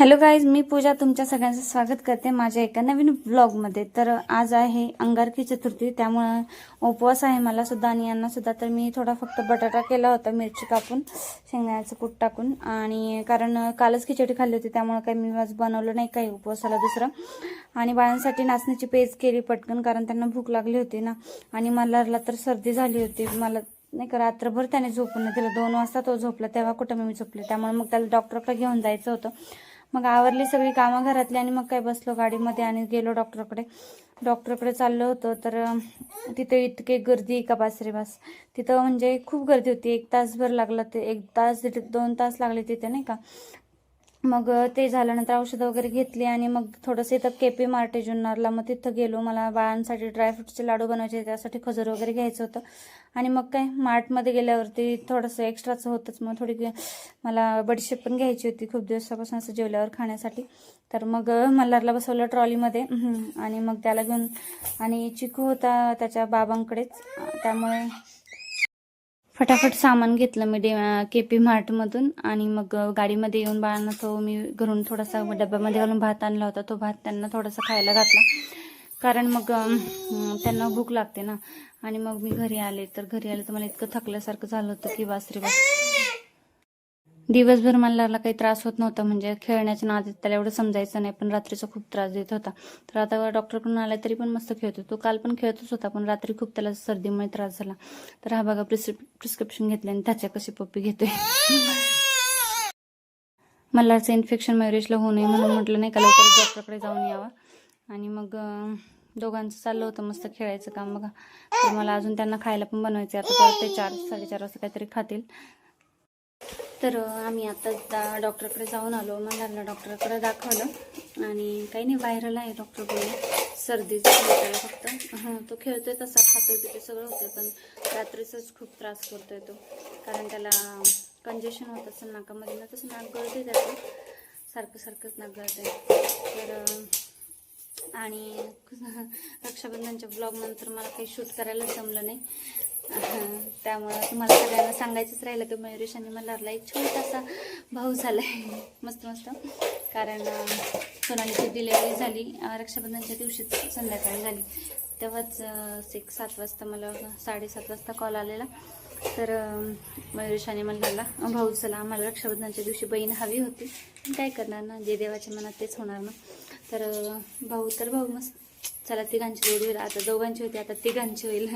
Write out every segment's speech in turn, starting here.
Hello guys मी पूजा तुमच्या सगळ्यांचं स्वागत करते माझ्या एका नवीन ब्लॉगमध्ये तर आज आहे अंगारकी चतुर्थी त्यामुळं उपवास आहे मला सुद्धा आणि यांना सुद्धा. तर मी थोडा फक्त बटाटा केला होता मिरची कापून शेंगदाण्याचं कूट टाकून. आणि कारण कालच खिचडी खाल्ली होती त्यामुळं काही मी आज बनवलं नाही काही उपवासाला दुसरं. आणि बाळांसाठी नाचण्याची पेज केली पटकन कारण त्यांना भूक लागली होती ना. आणि मला तर सर्दी झाली होती. मला नाही का रात्रभर त्याने झोपून दिलं. दोन वाजता तो झोपला तेव्हा कुठं मी झोपले. त्यामुळे मग त्याला डॉक्टरकडे घेऊन जायचं होतं. मग आवरली सगळी कामं घरातली आणि मग काय बसलो गाडीमध्ये आणि गेलो डॉक्टरकडे. डॉक्टरकडे चाललो होतो तर तिथे इतके गर्दी का बास रे बास. तिथं म्हणजे खूप गर्दी होती. एक तासभर लागला ते एक तास दीड दोन तास लागले तिथे नाही का. मग ते झाल्यानंतर औषधं वगैरे घेतली आणि मग थोडंसं इथं केपी मार्टे जुन्नरला मग तिथं गेलो. मला बाळांसाठी ड्रायफ्रूटचे लाडू बनवायचे त्यासाठी खजूर वगैरे घ्यायचं होतं. आणि मग काय मार्टमध्ये गेल्यावरती थोडंसं एक्स्ट्राचं होतंच. मग थोडी मला बडीशेप पण घ्यायची होती खूप दिवसापासून असं जेवल्यावर खाण्यासाठी. तर मग मल्हारला बसवलं ट्रॉलीमध्ये. आणि मग त्याला घेऊन आणि चिकू होता त्याच्या बाबांकडेच. त्यामुळे फटाफट सामान घेतलं मी डे के पी मार्टमधून आणि मग गाडीमध्ये येऊन बाळांना तो मी घरून थोडासा डब्यामध्ये घालून भात आणला होता. तो भात त्यांना थोडासा खायला घातला. कारण मग त्यांना भूक लागते ना. आणि मग मी घरी आले. तर घरी आले तर मला इतकं थकल्यासारखं झालं होतं की बासरी बास. दिवसभर मला काही त्रास होत नव्हता म्हणजे खेळण्याच्या नादात त्याला एवढं समजायचं नाही पण रात्रीचा खूप त्रास देत होता. तर आता डॉक्टरकडून आला तरी पण मस्त खेळतो तो काल पण खेळतच होता पण रात्री खूप त्याला सर्दीमुळे त्रास झाला. तर हा बघा प्रिस्क्रिप प्रिस्क्रिप्शन घेतले आणि त्याच्या कशी पप्पी घेतोय. मला असं इन्फेक्शन मयुरेशला होऊ नये म्हणून म्हटलं नाही का लवकर डॉक्टरकडे जाऊन यावं. आणि मग दोघांचं चाललं होतं मस्त खेळायचं काम बघा. तर मला अजून त्यांना खायला पण बनवायचं आता परत ते चार साडेचार वाजता काहीतरी खातील. तर आम्ही आता डॉक्टरकडे जाऊन आलो मला डॉक्टरकडे दाखवलं. आणि काही नाही व्हायरल आहे डॉक्टर बोलले सर्दीचं फक्त. हां तो खेळतोय तसा खातोय पितोय सगळं होतंय पण रात्रीचाच खूप त्रास करतोय तो. कारण त्याला कंजेशन होत असेल नाकामध्ये ना तसं नाक गळते त्याचं. सारखं सारखंच नाक गळते तर आणि रक्षाबंधनच्या ब्लॉग नंतर मला काही शूट करायला जमलं नाही. त्यामुळं तुम्हाला सगळ्यांना सांगायचंच राहिलं की मयुरेश आणि मल्हारला एक छोटासा भाऊ झालाय. मस्त मस्त. कारण सोनालीची डिलेवरी झाली. रक्षाबंधनच्या दिवशीच संध्याकाळी झाली. तेव्हाच एक सात वाजता मला साडेसात वाजता कॉल आलेला. तर अं, मयुरेश आणि मल्हारला भाऊ चला आम्हाला रक्षाबंधनच्या दिवशी बहीण हवी होती. पण काय करणार ना? जे देवाच्या मनात तेच होणार ना? तर भाऊ तर भाऊ मस्त. चला तिघांची जोडी होईल. आता दोघांची होती आता तिघांची होईल.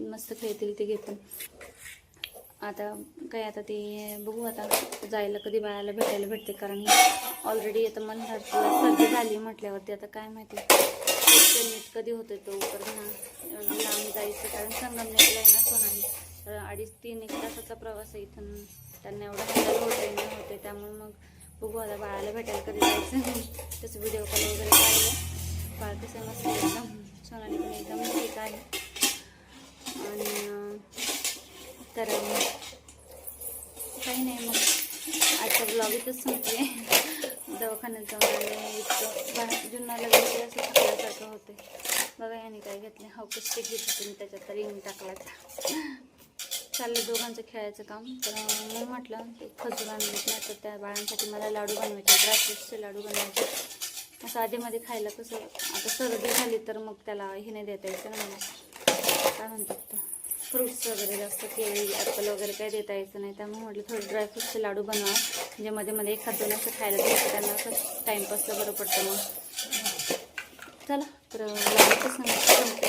मस्त खेळतील ते घेतील. आता काय आता ते बघू आता जायला कधी बाळाला भेटायला भेटते कारण ऑलरेडी आता मन सर्दी झाली म्हटल्यावरती आता काय माहिती. ते नीट कधी होते तो परत लांब जायचं कारण संगमनेरला आहे ना सोनाली. तर अडीच तीन एक तासाचा प्रवास आहे इथून. त्यांना एवढा हँडल होते नाही होते त्यामुळे मग बघू आता बाळाला भेटायला कधी जायचं. तसं व्हिडिओ कॉल वगैरे काढलं बाळ कसं मस्त एकदम सोनाली पण एकदम ठीक आहे आणि अं, तर काही नाही मग. आजचा ब्लॉग इथंच संपले. दवाखान्यात जाऊन आले. इतकं जुन्हाला जुन्नाला असं थकल्यासारखं होते बघा याने काय घेतले हा पुस्तक घेतली तुम्ही मी त्याच्यात रिंग टाकलाच. चाललं दोघांचं खेळायचं काम. तर मी म्हटलं की खजूर आणले ना तर त्या बाळांसाठी मला लाडू बनवायचे ड्रायफ्रूट्सचे लाडू बनवायचे असं आधीमध्ये खायला कसं आता सर्दी झाली तर मग त्याला हे नाही देता यायचं ना मला. काय म्हणतात फ्रुट्स वगैरे जास्त केळी ॲपल वगैरे काही देता यायचं नाही. त्यामुळे म्हटलं थोडं ड्रायफ्रूटचे लाडू बनवा. म्हणजे मध्ये मध्ये एखाद दोन असं खायला द्यायचं त्यांना असं टाईमपासला बरं पडतं मग. चला तर लाडूचं सांगते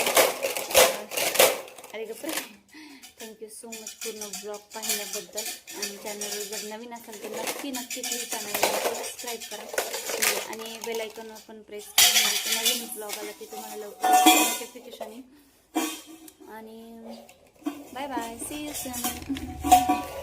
अरे गप्रे थँक्यू सो मच पूर्ण ब्लॉग पाहिल्याबद्दल. आणि चॅनल जर नवीन असेल तर नक्की नक्की प्लीज चॅनलला सबस्क्राईब करा. आणि बेलायकॉनवर पण प्रेस करा. म्हणजे नवीन ब्लॉग आला की तुम्हाला लवकर नोटिफिकेशन येईल. आणि 拜拜 see you soon